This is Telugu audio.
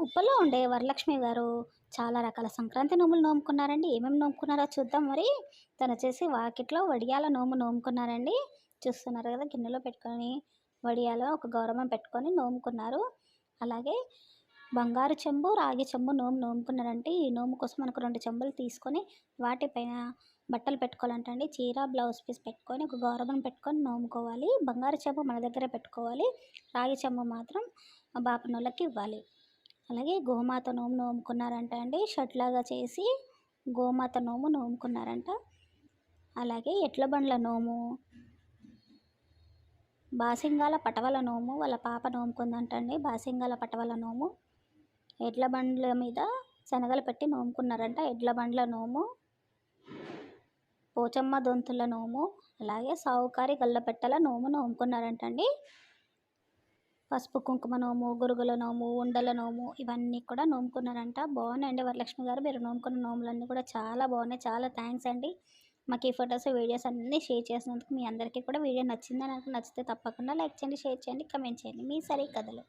ఉప్పల్లో ఉండే వరలక్ష్మి గారు చాలా రకాల సంక్రాంతి నోములు నోముకున్నారండి. ఏమేమి నోముకున్నారో చూద్దాం మరి. తను వచ్చేసి వాకిట్లో వడియాల నోము నోముకున్నారండి. చూస్తున్నారు కదా గిన్నెలో పెట్టుకొని వడియాలో ఒక గౌరవం పెట్టుకొని నోముకున్నారు. అలాగే బంగారు చెంబు రాగి చెంబు నోము నోముకున్నారంటే ఈ నోము కోసం మనకు రెండు చెంబులు తీసుకొని వాటిపైన బట్టలు పెట్టుకోవాలంటండి. చీర బ్లౌజ్ పీస్ పెట్టుకొని ఒక గౌరవం పెట్టుకొని నోముకోవాలి. బంగారు చెంబు మన దగ్గర పెట్టుకోవాలి. రాగి చెంబు మాత్రం బాపనోళ్ళకి ఇవ్వాలి. అలాగే గోమాత నోము నోముకున్నారంట అండి. షట్లాగా చేసి గోమాత నోము నోముకున్నారంట. అలాగే ఎట్ల బండ్ల నోము బాసింగాల పటవల నోము వాళ్ళ పాప నోముకుందంటండి బాసింగాల పటవల నోము. ఎడ్ల బండ్ల మీద శనగలు పెట్టి నోముకున్నారంట. ఎడ్ల బండ్ల నోము పోచమ్మ దొంతుల నోము అలాగే సావుకారి గల్లపెట్టల నోము నోముకున్నారంటండి పసుపు కుంకుమ నోము గురుగుల నోము ఉండల నోము ఇవన్నీ కూడా నోముకున్నారంట. బాగున్నాయండి వరలక్ష్మి గారు. మీరు నోముకున్న నోములన్నీ కూడా చాలా బాగున్నాయి. చాలా థ్యాంక్స్ అండి. మాకు ఈ ఫొటోస్ వీడియోస్ అన్నీ షేర్ చేసినందుకు మీ అందరికీ కూడా వీడియో నచ్చిందని నాకు నచ్చితే తప్పకుండా లైక్ చేయండి షేర్ చేయండి కమెంట్ చేయండి. మీ సరే కథలు.